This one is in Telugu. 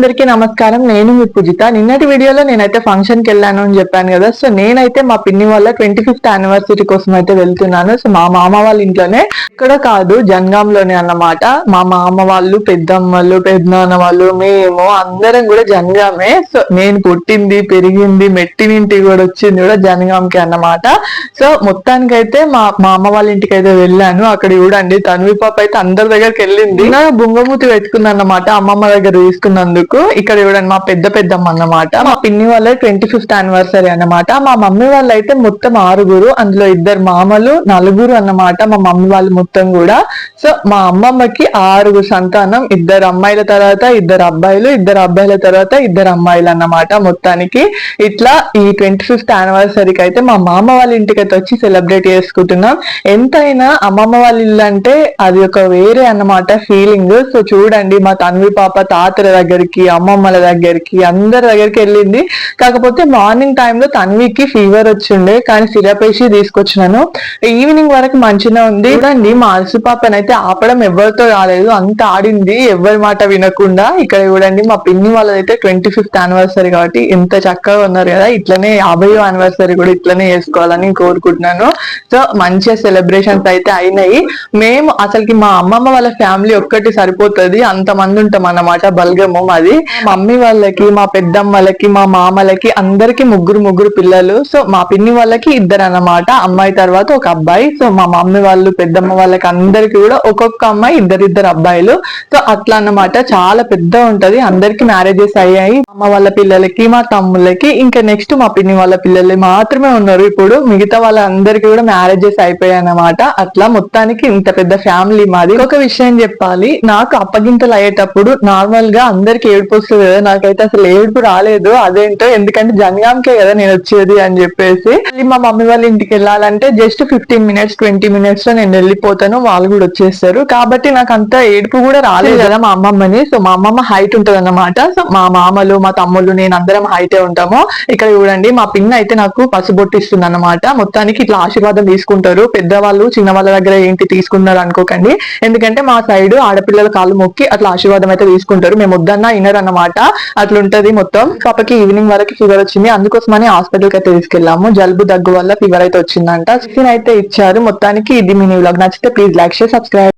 అందరికీ నమస్కారం. నేను మీ పూజిత. నిన్నటి వీడియోలో నేనైతే ఫంక్షన్కి వెళ్ళాను అని చెప్పాను కదా. సో నేనైతే మా పిన్ని వాళ్ళ ట్వంటీ ఫిఫ్త్ యానివర్సరీ కోసం అయితే వెళ్తున్నాను. సో మా మామ వాళ్ళ ఇంట్లోనే ఇక్కడ కాదు జన్గాంలోనే అన్నమాట. మా మామ వాళ్ళు పెద్దమ్మలు పెద్దనాన్న వాళ్ళు మేము అందరం కూడా జన్గామే. సో నేను పుట్టింది పెరిగింది మెట్టినింటి కూడా వచ్చింది కూడా జన్గాంకి అన్నమాట. సో మొత్తానికైతే మా మా అమ్మ వాళ్ళ ఇంటికి అయితే వెళ్ళాను. అక్కడ చూడండి తన్వి పాప అయితే అందరి దగ్గరికి వెళ్ళింది. బుంగమూతి పెట్టుకుంది అన్నమాట అమ్మమ్మ దగ్గర తీసుకున్నందుకు. ఇక్కడ చూడండి మా పెద్ద పెద్దమ్మ అన్నమాట. మా పిన్ని వాళ్ళ ట్వంటీ ఫిఫ్త్ యానివర్సరీ అన్నమాట. మా మమ్మీ వాళ్ళు అయితే మొత్తం ఆరుగురు అందులో ఇద్దరు మామలు నలుగురు అన్నమాట మా మమ్మీ వాళ్ళు మొత్తం కూడా. సో మా అమ్మమ్మకి ఆరుగురు సంతానం ఇద్దరు అమ్మాయిల తర్వాత ఇద్దరు అబ్బాయిలు ఇద్దరు అబ్బాయిల తర్వాత ఇద్దరు అమ్మాయిలు అన్నమాట మొత్తానికి. ఇట్లా ఈ ట్వంటీ ఫిఫ్త్ యానివర్సరీకి అయితే మా మామ వాళ్ళ ఇంటికి అయితే వచ్చి సెలబ్రేట్ చేసుకుంటున్నాం. ఎంతైనా అమ్మమ్మ వాళ్ళ ఇల్లు అంటే అది ఒక వేరే అన్నమాట ఫీలింగ్ సో చూడండి మా తన్వి పాప తాతల దగ్గరికి అమ్మమ్మల దగ్గరికి అందరి దగ్గరికి వెళ్ళింది. కాకపోతే మార్నింగ్ టైంలో తన్వికి ఫీవర్ వచ్చిండే కానీ సిరప్ వేసి తీసుకొచ్చినాను. ఈవినింగ్ వరకు మంచిగా ఉంది. చూడండి మా అలసి పాపనైతే ఆపడం ఎవరితో రాలేదు అంత ఆడింది ఎవరి మాట వినకుండా. ఇక్కడ చూడండి మా పిన్ని వాళ్ళదైతే ట్వంటీ ఫిఫ్త్ యానివర్సరీ కాబట్టి ఎంత చక్కగా ఉన్నారు కదా. ఇట్లనే యాభై యానివర్సరీ కూడా ఇట్లనే చేసుకోవాలని కోరుకుంటున్నాను. సో మంచిగా సెలబ్రేషన్స్ అయితే అయినాయి. మేము అసలుకి మా అమ్మమ్మ వాళ్ళ ఫ్యామిలీ ఒక్కటి సరిపోతుంది. అంతమంది ఉంటాం అన్నమాట బల్గము మాది మా మమ్మీ వాళ్ళకి మా పెద్దమ్మలకి మా మామలకి అందరికి ముగ్గురు ముగ్గురు పిల్లలు. సో మా పిన్ని వాళ్ళకి ఇద్దరు అన్నమాట అమ్మాయి తర్వాత ఒక అబ్బాయి. సో మా మమ్మీ వాళ్ళు పెద్దమ్మ వాళ్ళకి అందరికి కూడా ఒక్కొక్క అమ్మాయి ఇద్దరిద్దరు అబ్బాయిలు. సో అట్లా అన్నమాట చాలా పెద్ద ఉంటది. అందరికి మ్యారేజెస్ అయ్యాయి. అమ్మ వాళ్ళ పిల్లలకి మా తమ్ముళ్ళకి ఇంకా నెక్స్ట్ మా పిన్ని వాళ్ళ పిల్లలు మాత్రమే ఉన్నారు ఇప్పుడు. మిగతా వాళ్ళందరికీ కూడా మ్యారేజెస్ అయిపోయాయి అన్నమాట అట్లా మొత్తానికి ఇంత పెద్ద ఫ్యామిలీ మాది. ఒక విషయం చెప్పాలి. నాకు అప్పగింతలు అయ్యేటప్పుడు నార్మల్గా అందరికి ఏడుపు వస్తుంది కదా నాకైతే అసలు ఏడుపు రాలేదు. అదేంటో ఎందుకంటే జనగాంకే కదా నేను వచ్చేది అని చెప్పేసి. మళ్ళీ మా మమ్మీ వాళ్ళ ఇంటికి వెళ్ళాలంటే జస్ట్ ఫిఫ్టీన్ మినిట్స్ ట్వంటీ మినిట్స్లో నేను వెళ్ళిపోతాను. వాళ్ళు కూడా వచ్చేస్తారు. కాబట్టి నాకు అంత ఏడుపు కూడా రాలేదు కదా మా అమ్మమ్మని. సో మా అమ్మమ్మ హైట్ ఉంటది అన్నమాట సో మా మామలు మా తమ్ముళ్ళు నేను అందరం హైటే ఉంటాము. ఇక్కడ చూడండి మా పిన్న అయితే నాకు పసుబొట్టు ఇస్తుంది అన్నమాట మొత్తానికి ఇట్లా ఆశీర్వాదం తీసుకుంటారు. పెద్దవాళ్ళు చిన్న వాళ్ళ దగ్గర ఏంటి తీసుకున్నారు అనుకోకండి. ఎందుకంటే మా సైడ్ ఆడపిల్లల కాళ్ళు మొక్కి అట్లా ఆశీర్వాదం అయితే తీసుకుంటారు. మేము వద్దన్నా వినరు అన్నమాట అట్లుంటది మొత్తం. పాపకి ఈవినింగ్ వరకు ఫీవర్ వచ్చింది. అందుకోసమని హాస్పిటల్కి అయితే తీసుకెళ్ళాము జలుబు దగ్గు వల్ల ఫీవర్ అయితే వచ్చిందంట. సిక్స్టీన్ అయితే ఇచ్చారు. మొత్తానికి ఇది మీ వ్లాగ్ నచ్చితే ప్లీజ్ లైక్ షేర్ సబ్స్క్రైబ్